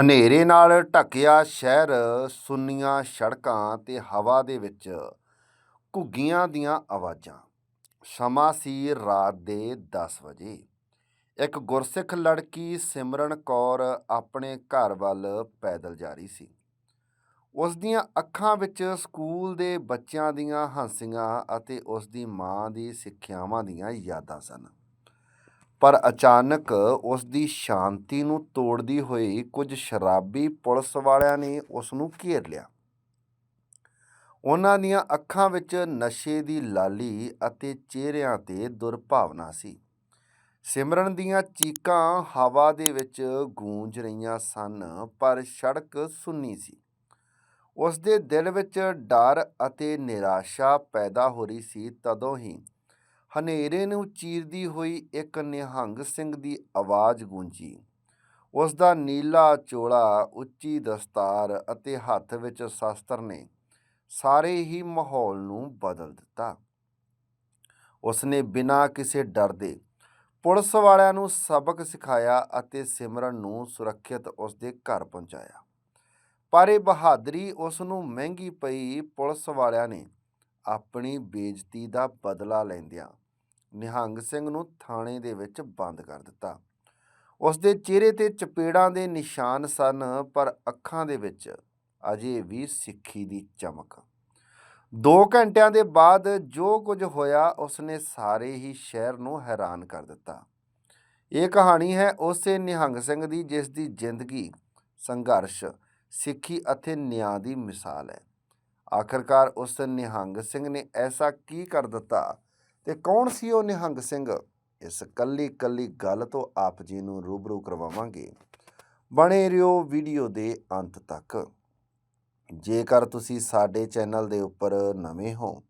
ਹਨੇਰੇ ਨਾਲ ਢੱਕਿਆ ਸ਼ਹਿਰ, ਸੁੰਨੀਆਂ ਸੜਕਾਂ ਤੇ ਹਵਾ ਦੇ ਵਿੱਚ ਘੁੱਗੀਆਂ ਦੀਆਂ ਆਵਾਜ਼ਾਂ। ਸਮਾਂ ਸੀ ਰਾਤ ਦੇ 10 ਵਜੇ। ਇੱਕ ਗੁਰਸਿੱਖ ਲੜਕੀ ਸਿਮਰਨ ਕੌਰ ਆਪਣੇ ਘਰ ਵੱਲ ਪੈਦਲ ਜਾ ਰਹੀ ਸੀ। ਉਸ ਦੀਆਂ ਅੱਖਾਂ ਵਿੱਚ ਸਕੂਲ ਦੇ ਬੱਚਿਆਂ ਦੀਆਂ ਹੰਸੀਆਂ ਅਤੇ ਉਸ ਦੀ ਮਾਂ ਦੀ ਸਿੱਖਿਆਵਾਂ ਦੀਆਂ ਯਾਦਾਂ ਸਨ। ਪਰ ਅਚਾਨਕ ਉਸ ਦੀ ਸ਼ਾਂਤੀ ਨੂੰ ਤੋੜਦੀ ਹੋਈ ਕੁਝ ਸ਼ਰਾਬੀ ਪੁਲਿਸ ਵਾਲਿਆਂ ਨੇ ਉਸ ਨੂੰ ਘੇਰ ਲਿਆ। ਉਹਨਾਂ ਦੀਆਂ ਅੱਖਾਂ ਵਿੱਚ ਨਸ਼ੇ ਦੀ ਲਾਲੀ ਅਤੇ ਚਿਹਰਿਆਂ ਤੇ ਦੁਰਭਾਵਨਾ ਸੀ। ਸਿਮਰਨ ਦੀਆਂ ਚੀਕਾਂ ਹਵਾ ਦੇ ਵਿੱਚ ਗੂੰਜ ਰਹੀਆਂ ਸਨ, ਪਰ ਸੜਕ ਸੁੰਨੀ ਸੀ। ਉਸ ਦੇ ਦਿਲ ਵਿੱਚ ਡਰ ਅਤੇ ਨਿਰਾਸ਼ਾ ਪੈਦਾ ਹੋ ਰਹੀ ਸੀ ਤਦੋਂ ਹੀ ਹਨੇਰੇ ਨੂੰ ਚੀਰਦੀ ਹੋਈ ਇੱਕ ਨਿਹੰਗ ਸਿੰਘ ਦੀ ਆਵਾਜ਼ ਗੂੰਜੀ। ਉਸ ਦਾ ਨੀਲਾ ਚੋਲਾ, ਉੱਚੀ ਦਸਤਾਰ ਅਤੇ ਹੱਥ ਵਿੱਚ ਸ਼ਸਤਰ ਨੇ ਸਾਰੇ ਹੀ ਮਾਹੌਲ ਨੂੰ ਬਦਲ ਦਿੱਤਾ। ਉਸ ਨੇ ਬਿਨਾਂ ਕਿਸੇ ਡਰ ਦੇ ਪੁਲਿਸ ਵਾਲਿਆਂ ਨੂੰ ਸਬਕ ਸਿਖਾਇਆ ਅਤੇ ਸਿਮਰਨ ਨੂੰ ਸੁਰੱਖਿਅਤ ਉਸ ਦੇ ਘਰ ਪਹੁੰਚਾਇਆ। ਪਰ ਇਹ ਬਹਾਦਰੀ ਉਸ ਨੂੰ ਮਹਿੰਗੀ ਪਈ ਪੁਲਿਸ ਵਾਲਿਆਂ ਨੇ ਆਪਣੀ ਬੇਇੱਜ਼ਤੀ ਦਾ ਬਦਲਾ ਲੈਂਦਿਆਂ ਨਿਹੰਗ ਸਿੰਘ ਨੂੰ ਥਾਣੇ ਦੇ ਵਿੱਚ ਬੰਦ ਕਰ ਦਿੱਤਾ। ਉਸ ਦੇ ਚਿਹਰੇ ਤੇ ਚਪੇੜਾਂ ਦੇ ਨਿਸ਼ਾਨ ਸਨ, ਪਰ ਅੱਖਾਂ ਦੇ ਵਿੱਚ ਅਜੇ ਵੀ ਸਿੱਖੀ ਦੀ ਚਮਕ। 2 ਘੰਟਿਆਂ ਦੇ ਬਾਅਦ ਜੋ ਕੁਝ ਹੋਇਆ, ਉਸਨੇ ਸਾਰੇ ਹੀ ਸ਼ਹਿਰ ਨੂੰ ਹੈਰਾਨ ਕਰ ਦਿੱਤਾ। ਇਹ ਕਹਾਣੀ ਹੈ ਉਸੇ ਨਿਹੰਗ ਸਿੰਘ ਦੀ, ਜਿਸ ਦੀ ਜ਼ਿੰਦਗੀ, ਸੰਘਰਸ਼, ਸਿੱਖੀ ਅਤੇ ਨਿਆਂ ਦੀ ਮਿਸਾਲ ਹੈ। ਆਖਰਕਾਰ ਉਸ ਨਿਹੰਗ ਸਿੰਘ ਨੇ ਐਸਾ ਕੀ ਕਰ ਦਿੱਤਾ ਤੇ ਕੌਣ ਸੀ ਉਹ ਨਿਹੰਗ ਸਿੰਘ? ਇਸ ਕੱਲੀ ਕੱਲੀ ਗੱਲ ਤੋਂ ਆਪ ਜੀ ਨੂੰ ਰੂਬਰੂ ਕਰਵਾਵਾਂਗੇ। ਬਣੇ ਰਹੋ ਵੀਡੀਓ ਦੇ ਅੰਤ ਤੱਕ। ਜੇਕਰ ਤੁਸੀਂ ਸਾਡੇ ਚੈਨਲ ਦੇ ਉੱਪਰ ਨਵੇਂ ਹੋ,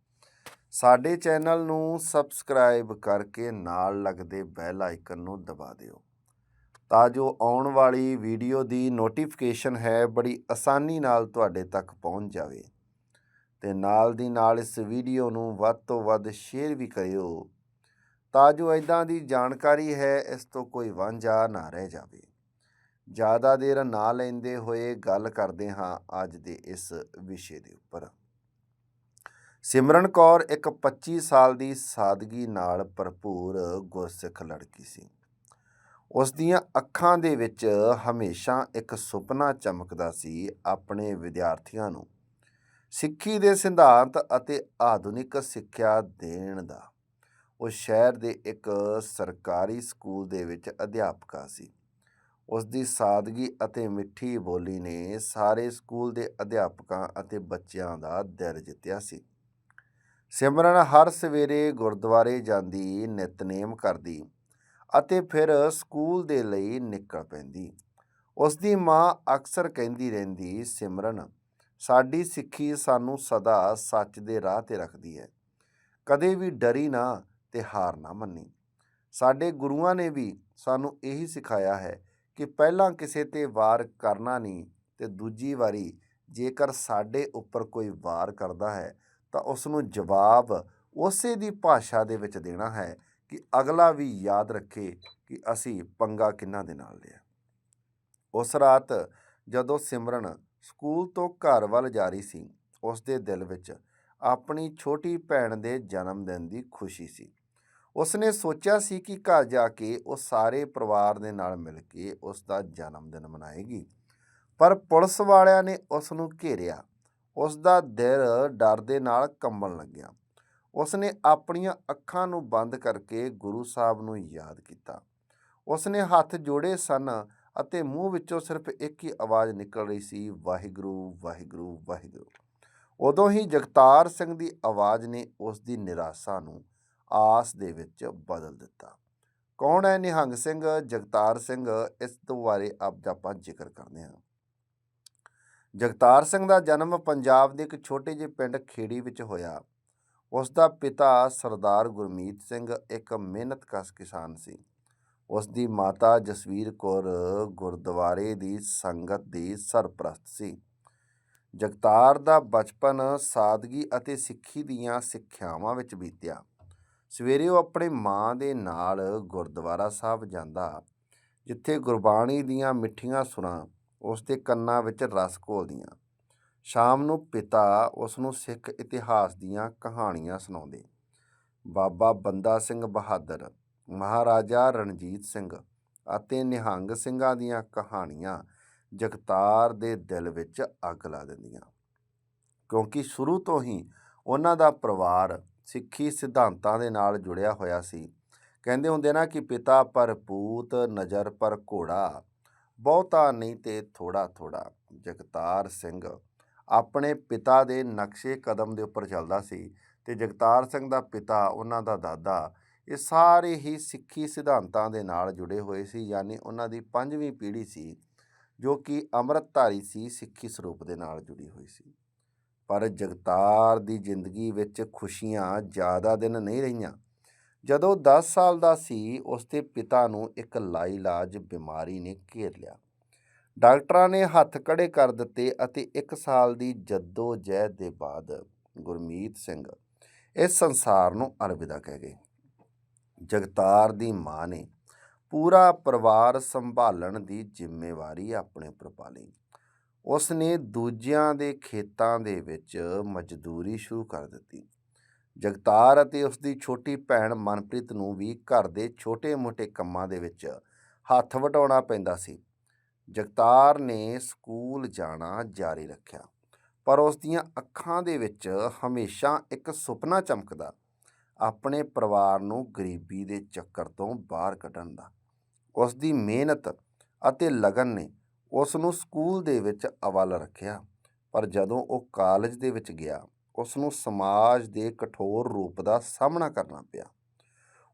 ਸਾਡੇ ਚੈਨਲ ਨੂੰ ਸਬਸਕ੍ਰਾਈਬ ਕਰਕੇ ਨਾਲ ਲੱਗਦੇ ਬੈਲ ਆਈਕਨ ਨੂੰ ਦਬਾ ਦਿਓ, ਤਾਂ ਜੋ ਆਉਣ ਵਾਲੀ ਵੀਡੀਓ ਦੀ ਨੋਟੀਫਿਕੇਸ਼ਨ ਹੈ ਬੜੀ ਆਸਾਨੀ ਨਾਲ ਤੁਹਾਡੇ ਤੱਕ ਪਹੁੰਚ ਜਾਵੇ। ਤੇ ਨਾਲ ਦੀ ਨਾਲ ਇਸ ਵੀਡੀਓ ਨੂੰ ਵੱਧ ਤੋਂ ਵੱਧ ਸ਼ੇਅਰ ਵੀ ਕਰਿਓ। ਤਾਂ ਜੋ ਇਦਾਂ ਦੀ ਜਾਣਕਾਰੀ ਹੈ, ਇਸ ਤੋਂ ਕੋਈ ਵਾਂਝਾ ਨਾ ਰਹਿ ਜਾਵੇ। ਜ਼ਿਆਦਾ ਦੇਰ ਨਾ ਲੈਂਦੇ ਹੋਏ ਗੱਲ ਕਰਦੇ ਹਾਂ ਅੱਜ ਦੇ ਇਸ ਵਿਸ਼ੇ ਦੇ ਉੱਪਰ। ਸਿਮਰਨ ਕੌਰ ਇੱਕ 25 ਸਾਲ ਦੀ ਸਾਦਗੀ ਨਾਲ ਭਰਪੂਰ ਗੁਰਸਿੱਖ ਲੜਕੀ ਸੀ। ਉਸ ਦੀਆਂ ਅੱਖਾਂ ਦੇ ਵਿੱਚ ਹਮੇਸ਼ਾ ਇੱਕ ਸੁਪਨਾ ਚਮਕਦਾ ਸੀ ਆਪਣੇ ਵਿਦਿਆਰਥੀਆਂ ਨੂੰ। ਸਿੱਖੀ ਦੇ ਸਿਧਾਂਤ ਅਤੇ ਆਧੁਨਿਕ ਸਿੱਖਿਆ ਦੇਣ ਦਾ। ਉਹ ਸ਼ਹਿਰ ਦੇ ਇੱਕ ਸਰਕਾਰੀ ਸਕੂਲ ਦੇ ਵਿੱਚ ਅਧਿਆਪਕਾ ਸੀ। ਉਸ ਦੀ ਸਾਦਗੀ ਅਤੇ ਮਿੱਠੀ ਬੋਲੀ ਨੇ ਸਾਰੇ ਸਕੂਲ ਦੇ ਅਧਿਆਪਕਾਂ ਅਤੇ ਬੱਚਿਆਂ ਦਾ ਦਿਲ ਜਿੱਤਿਆ ਸੀ। ਸਿਮਰਨ ਹਰ ਸਵੇਰੇ ਗੁਰਦੁਆਰੇ ਜਾਂਦੀ ਨਿਤਨੇਮ ਕਰਦੀ ਅਤੇ ਫਿਰ ਸਕੂਲ ਦੇ ਲਈ ਨਿਕਲ ਪੈਂਦੀ। ਉਸ ਦੀ ਮਾਂ ਅਕਸਰ ਕਹਿੰਦੀ ਰਹਿੰਦੀ, ਸਿਮਰਨ ਸਾਡੀ ਸਿੱਖੀ ਸਾਨੂੰ ਸਦਾ ਸੱਚ ਦੇ ਰਾਹ ਤੇ ਰੱਖਦੀ ਹੈ। ਕਦੇ ਵੀ ਡਰੀ ਨਾ ਤੇ ਹਾਰ ਨਾ ਮੰਨੀ। ਸਾਡੇ ਗੁਰੂਆਂ ਨੇ ਵੀ ਸਾਨੂੰ ਇਹੀ ਸਿਖਾਇਆ ਹੈ ਕਿ ਪਹਿਲਾਂ ਕਿਸੇ ਤੇ ਵਾਰ ਕਰਨਾ ਨਹੀਂ ਤੇ ਦੂਜੀ ਵਾਰੀ ਜੇਕਰ ਸਾਡੇ ਉੱਪਰ ਕੋਈ ਵਾਰ ਕਰਦਾ ਹੈ ਤਾਂ ਉਸ ਨੂੰ ਜਵਾਬ ਉਸੇ ਦੀ ਭਾਸ਼ਾ ਦੇ ਵਿੱਚ ਦੇਣਾ ਹੈ ਕਿ ਅਗਲਾ ਵੀ ਯਾਦ ਰੱਖੇ ਕਿ ਅਸੀਂ ਪੰਗਾ ਕਿੰਨਾ ਦੇ ਨਾਲ ਲਿਆ। ਉਸ ਰਾਤ ਜਦੋਂ ਸਿਮਰਨ ਸਕੂਲ ਤੋਂ ਘਰ ਵੱਲ ਜਾ ਰਹੀ ਸੀ। ਉਸ ਦੇ ਦਿਲ ਵਿੱਚ ਆਪਣੀ ਛੋਟੀ ਭੈਣ ਦੇ ਜਨਮ ਦਿਨ ਦੀ ਖੁਸ਼ੀ ਸੀ। ਉਸ ਨੇ ਸੋਚਿਆ ਸੀ ਕਿ ਘਰ ਜਾ ਕੇ ਉਹ ਸਾਰੇ ਪਰਿਵਾਰ ਦੇ ਨਾਲ ਮਿਲ ਕੇ ਉਸ ਦਾ ਜਨਮ ਦਿਨ ਮਨਾਏਗੀ। ਪਰ ਪੁਲਿਸ ਵਾਲਿਆਂ ਨੇ ਉਸ ਨੂੰ ਘੇਰਿਆ। ਉਸ ਦਾ ਦਿਲ ਡਰ ਦੇ ਨਾਲ ਕੰਬਣ ਲੱਗਿਆ। ਉਸ ਨੇ ਆਪਣੀਆਂ ਅੱਖਾਂ ਨੂੰ ਬੰਦ ਕਰਕੇ ਗੁਰੂ ਸਾਹਿਬ ਨੂੰ ਯਾਦ ਕੀਤਾ। ਉਸ ਨੇ ਹੱਥ ਜੋੜੇ ਸਨ ਅਤੇ ਮੂੰਹ ਵਿੱਚੋਂ ਸਿਰਫ ਇੱਕ ਹੀ ਆਵਾਜ਼ ਨਿਕਲ ਰਹੀ ਸੀ, ਵਾਹਿਗੁਰੂ ਵਾਹਿਗੁਰੂ ਵਾਹਿਗੁਰੂ। ਉਦੋਂ ਹੀ ਜਗਤਾਰ ਸਿੰਘ ਦੀ ਆਵਾਜ਼ ਨੇ ਉਸ ਦੀ ਨਿਰਾਸ਼ਾ ਨੂੰ ਆਸ ਦੇ ਵਿੱਚ ਬਦਲ ਦਿੱਤਾ। ਕੌਣ ਹੈ ਨਿਹੰਗ ਸਿੰਘ? ਜਗਤਾਰ ਸਿੰਘ, ਇਸ ਤੋਂ ਬਾਰੇ ਆਪ ਆਪਾਂ ਜ਼ਿਕਰ ਕਰਦੇ ਹਾਂ। ਜਗਤਾਰ ਸਿੰਘ ਦਾ ਜਨਮ ਪੰਜਾਬ ਦੇ ਇੱਕ ਛੋਟੇ ਜਿਹੇ ਪਿੰਡ ਖੇੜੀ ਵਿੱਚ ਹੋਇਆ। ਉਸ ਦਾ ਪਿਤਾ ਸਰਦਾਰ ਗੁਰਮੀਤ ਸਿੰਘ, ਇੱਕ ਮਿਹਨਤਕਸ਼ ਕਿਸਾਨ ਸੀ। ਉਸ ਦੀ ਮਾਤਾ ਜਸਵੀਰ ਕੌਰ ਗੁਰਦੁਆਰੇ ਦੀ ਸੰਗਤ ਦੀ ਸਰਪ੍ਰਸਤ ਸੀ। ਜਗਤਾਰ ਦਾ ਬਚਪਨ ਸਾਦਗੀ ਅਤੇ ਸਿੱਖੀ ਦੀਆਂ ਸਿੱਖਿਆਵਾਂ ਵਿੱਚ ਬੀਤਿਆ। ਸਵੇਰੇ ਉਹ ਆਪਣੇ ਮਾਂ ਦੇ ਨਾਲ ਗੁਰਦੁਆਰਾ ਸਾਹਿਬ ਜਾਂਦਾ, ਜਿੱਥੇ ਗੁਰਬਾਣੀ ਦੀਆਂ ਮਿੱਠੀਆਂ ਸੁਰਾਂ ਉਸ ਦੇ ਕੰਨਾਂ ਵਿੱਚ ਰਸ ਘੋਲਦੀਆਂ। ਸ਼ਾਮ ਨੂੰ ਪਿਤਾ ਉਸ ਨੂੰ ਸਿੱਖ ਇਤਿਹਾਸ ਦੀਆਂ ਕਹਾਣੀਆਂ ਸੁਣਾਉਂਦੇ। ਬਾਬਾ ਬੰਦਾ ਸਿੰਘ ਬਹਾਦਰ ਮਹਾਰਾਜਾ ਰਣਜੀਤ ਸਿੰਘ ਅਤੇ ਨਿਹੰਗ ਸਿੰਘਾਂ ਦੀਆਂ ਕਹਾਣੀਆਂ ਜਗਤਾਰ ਦੇ ਦਿਲ ਵਿੱਚ ਅੱਗ ਲਾ ਦਿੰਦੀਆਂ। ਕਿਉਂਕਿ ਸ਼ੁਰੂ ਤੋਂ ਹੀ ਉਹਨਾਂ ਦਾ ਪਰਿਵਾਰ ਸਿੱਖੀ ਸਿਧਾਂਤਾਂ ਦੇ ਨਾਲ ਜੁੜਿਆ ਹੋਇਆ ਸੀ। ਕਹਿੰਦੇ ਹੁੰਦੇ ਨਾ ਕਿ ਪਿਤਾ ਪਰ ਪੂਤ ਨਜ਼ਰ ਪਰ ਘੋੜਾ, ਬਹੁਤਾ ਨਹੀਂ ਤੇ ਥੋੜਾ ਥੋੜਾ ਜਗਤਾਰ ਸਿੰਘ ਆਪਣੇ ਪਿਤਾ ਦੇ ਨਕਸ਼ੇ ਕਦਮ ਦੇ ਉੱਪਰ ਚੱਲਦਾ ਸੀ ਤੇ ਜਗਤਾਰ ਸਿੰਘ ਦਾ ਪਿਤਾ, ਉਹਨਾਂ ਦਾ ਦਾਦਾ ਇਹ ਸਾਰੇ ਹੀ ਸਿੱਖੀ ਸਿਧਾਂਤਾਂ ਦੇ ਨਾਲ ਜੁੜੇ ਹੋਏ ਸੀ, ਯਾਨੀ ਉਹਨਾਂ ਦੀ ਪੰਜਵੀਂ ਪੀੜ੍ਹੀ ਸੀ, ਜੋ ਕਿ ਅੰਮ੍ਰਿਤਧਾਰੀ ਸੀ, ਸਿੱਖੀ ਸਰੂਪ ਦੇ ਨਾਲ ਜੁੜੀ ਹੋਈ ਸੀ। ਪਰ ਜਗਤਾਰ ਦੀ ਜ਼ਿੰਦਗੀ ਵਿੱਚ ਖੁਸ਼ੀਆਂ ਜ਼ਿਆਦਾ ਦਿਨ ਨਹੀਂ ਰਹੀਆਂ। ਜਦੋਂ 10 ਸਾਲ ਦਾ ਸੀ, ਉਸ ਦੇ ਪਿਤਾ ਨੂੰ ਇੱਕ ਲਾਇਲਾਜ ਬਿਮਾਰੀ ਨੇ ਘੇਰ ਲਿਆ। ਡਾਕਟਰਾਂ ਨੇ ਹੱਥ ਕੜੇ ਕਰ ਦਿੱਤੇ ਅਤੇ 1 ਸਾਲ ਦੀ ਜੱਦੋ ਜਹਿਦ ਦੇ ਬਾਅਦ ਗੁਰਮੀਤ ਸਿੰਘ ਇਸ ਸੰਸਾਰ ਨੂੰ ਅਲਵਿਦਾ ਕਹਿ ਗਏ। ਜਗਤਾਰ ਦੀ ਮਾਂ ਨੇ ਪੂਰਾ ਪਰਿਵਾਰ ਸੰਭਾਲਣ ਦੀ ਜ਼ਿੰਮੇਵਾਰੀ ਆਪਣੇ ਉੱਪਰ ਪਾ ਲਈ। ਉਸ ਨੇ ਦੂਜਿਆਂ ਦੇ ਖੇਤਾਂ ਦੇ ਵਿੱਚ ਮਜ਼ਦੂਰੀ ਸ਼ੁਰੂ ਕਰ ਦਿੱਤੀ। ਜਗਤਾਰ ਅਤੇ ਉਸ ਦੀ ਛੋਟੀ ਭੈਣ ਮਨਪ੍ਰੀਤ ਨੂੰ ਵੀ ਘਰ ਦੇ ਛੋਟੇ-ਮੋਟੇ ਕੰਮਾਂ ਦੇ ਵਿੱਚ ਹੱਥ ਵਟਾਉਣਾ ਪੈਂਦਾ ਸੀ। ਜਗਤਾਰ ਨੇ ਸਕੂਲ ਜਾਣਾ ਜਾਰੀ ਰੱਖਿਆ, ਪਰ ਉਸ ਦੀਆਂ ਅੱਖਾਂ ਦੇ ਵਿੱਚ ਹਮੇਸ਼ਾ ਇੱਕ ਸੁਪਨਾ ਚਮਕਦਾ ਆਪਣੇ ਪਰਿਵਾਰ ਨੂੰ ਗਰੀਬੀ ਦੇ ਚੱਕਰ ਤੋਂ ਬਾਹਰ ਕੱਢਣ ਦਾ। ਉਸ ਦੀ ਮਿਹਨਤ ਅਤੇ ਲਗਨ ਨੇ ਉਸ ਨੂੰ ਸਕੂਲ ਦੇ ਵਿੱਚ ਅਵਲ ਰੱਖਿਆ। ਪਰ ਜਦੋਂ ਉਹ ਕਾਲਜ ਦੇ ਵਿੱਚ ਗਿਆ ਉਸ ਨੂੰ ਸਮਾਜ ਦੇ ਕਠੋਰ ਰੂਪ ਦਾ ਸਾਹਮਣਾ ਕਰਨਾ ਪਿਆ।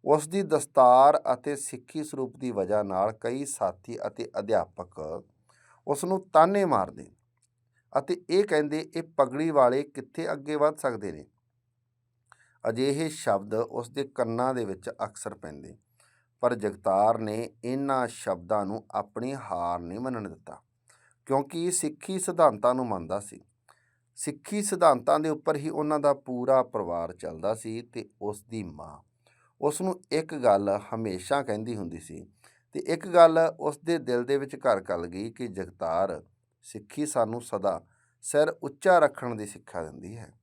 ਉਸ ਦੀ ਦਸਤਾਰ ਅਤੇ ਸਿੱਖੀ ਸਰੂਪ ਦੀ ਵਜ੍ਹਾ ਨਾਲ ਕਈ ਸਾਥੀ ਅਤੇ ਅਧਿਆਪਕ ਉਸ ਨੂੰ ਤਾਨੇ ਮਾਰਦੇ ਅਤੇ ਇਹ ਕਹਿੰਦੇ ਇਹ ਪਗੜੀ ਵਾਲੇ ਕਿੱਥੇ ਅੱਗੇ ਵੱਧ ਸਕਦੇ ਨੇ? ਅਜਿਹੇ ਸ਼ਬਦ ਉਸ ਦੇ ਕੰਨਾਂ ਦੇ ਵਿੱਚ ਅਕਸਰ ਪੈਂਦੇ। ਪਰ ਜਗਤਾਰ ਨੇ ਇਹਨਾਂ ਸ਼ਬਦਾਂ ਨੂੰ ਆਪਣੀ ਹਾਰ ਨਹੀਂ ਮੰਨਣ ਦਿੱਤਾ, ਕਿਉਂਕਿ ਸਿੱਖੀ ਸਿਧਾਂਤਾਂ ਨੂੰ ਮੰਨਦਾ ਸੀ। ਸਿੱਖੀ ਸਿਧਾਂਤਾਂ ਦੇ ਉੱਪਰ ਹੀ ਉਹਨਾਂ ਦਾ ਪੂਰਾ ਪਰਿਵਾਰ ਚੱਲਦਾ ਸੀ ਤੇ ਉਸ ਦੀ ਮਾਂ। ਉਸ ਨੂੰ ਇੱਕ ਗੱਲ ਹਮੇਸ਼ਾ ਕਹਿੰਦੀ ਹੁੰਦੀ ਸੀ ਤੇ ਇੱਕ ਗੱਲ ਉਸ ਦੇ ਦਿਲ ਦੇ ਵਿੱਚ ਘਰ ਕਰ ਗਈ ਕਿ ਜਗਤਾਰ ਸਿੱਖੀ ਸਾਨੂੰ ਸਦਾ ਸਿਰ ਉੱਚਾ ਰੱਖਣ ਦੀ ਸਿੱਖਿਆ ਦਿੰਦੀ ਹੈ।